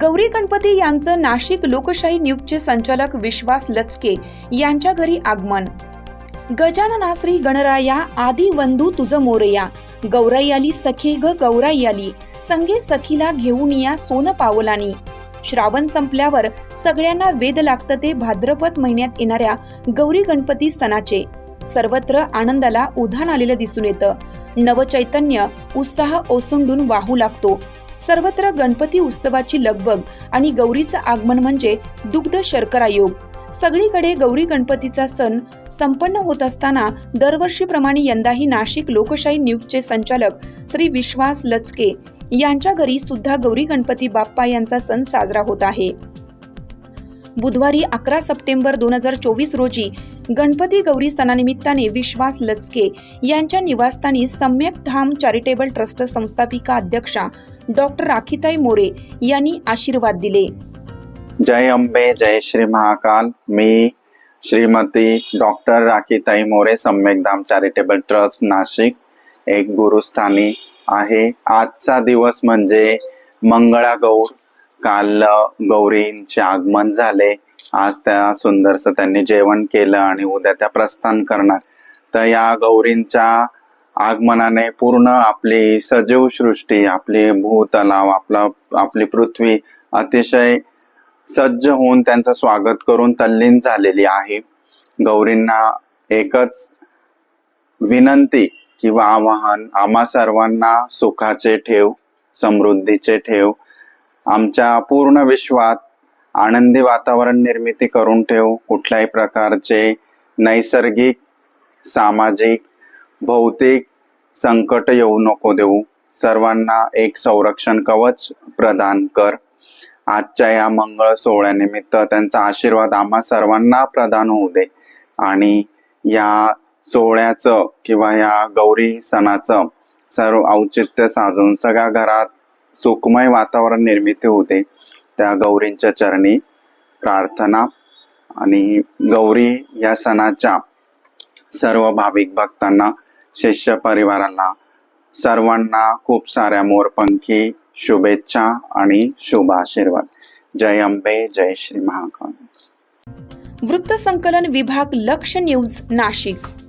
गौरी गणपती यांचं नाशिक लोकशाही न्यूजचे संचालक विश्वास लचके यांच्या घरी आगमन. गजानना श्री गणराया आदी वंदू तुझ मोरया. गौराई आली सखे ग गौराई आली संगे सखीला घेऊन या सोन पावलानी. श्रावण संपल्यावर सगळ्यांना वेद लागतं ते भाद्रपद महिन्यात येणाऱ्या गौरी गणपती सणाचे. सर्वत्र आनंदाला उधाण आलेलं दिसून येतं. नवचैतन्य उत्साह ओसंडून वाहू लागतो. सर्वत्र गणपती उत्सवाची लगबग आणि गौरीचं आगमन म्हणजे दुग्ध शर्करा योग. सगळीकडे गौरी गणपतीचा सण संपन्न होत असताना दरवर्षीप्रमाणे यंदाही नाशिक लोकशाही न्यूजचे संचालक श्री विश्वास लचके यांच्या घरी सुद्धा गौरी गणपती बाप्पा यांचा सण साजरा होत आहे. बुधवारी अकरा सप्टेंबर दोन हजार चोवीस रोजी गणपती गौरी सणानिमित्ताने विश्वास लचके यांच्या निवासस्थानी सम्यक धाम चॅरिटेबल ट्रस्ट संस्थापिका अध्यक्षा डॉक्टर राखीताई मोरे यांनी आशीर्वाद दिले. जय अंबे जय श्री महाकाल. मी Shrimati doctor Rakhitai More Samyakdham charitable trust Nashik एक गुरुस्थानी आहे. आजचा दिवस म्हणजे मंगळागौर. काल गौरींचे आगमन झाले. आज त्या सुंदरसं त्यांनी जेवण केलं आणि उद्या त्या प्रस्थान करणार. तर या गौरींच्या आगमनाने पूर्ण आपली सजीव सृष्टी आपली भूतलाव आपला आपली पृथ्वी अतिशय सज्ज होऊन त्यांचं स्वागत करून तल्लीन झालेली आहे. गौरींना एकच विनंती किंवा आवाहन आम्हा सर्वांना सुखाचे ठेव समृद्धीचे ठेव आमच्या पूर्ण विश्वात आनंदी वातावरण निर्मिती करून ठेवू कुठल्याही प्रकारचे नैसर्गिक सामाजिक भौतिक संकट येऊ नको देऊ. सर्वांना एक संरक्षण कवच प्रदान कर. आजच्या या मंगळ सोहळ्यानिमित्त त्यांचा आशीर्वाद आम्हा सर्वांना प्रदान होऊ दे. आणि या सोहळ्याचं किंवा या गौरी सणाचं सर्व औचित्य साधून सगळ्या घरात सुखमय वातावरण निर्मिती होते. त्या गौरींच्या चरणी प्रार्थना आणि गौरी या सणाच्या सर्व भाविक भक्तांना शिष्य परिवाराला सर्वांना खूप साऱ्या मोरपंखी शुभेच्छा आणि शुभ आशीर्वाद. जय अंबे जय श्री महाकाल. वृत्तसंकलन विभाग लक्ष न्यूज नाशिक.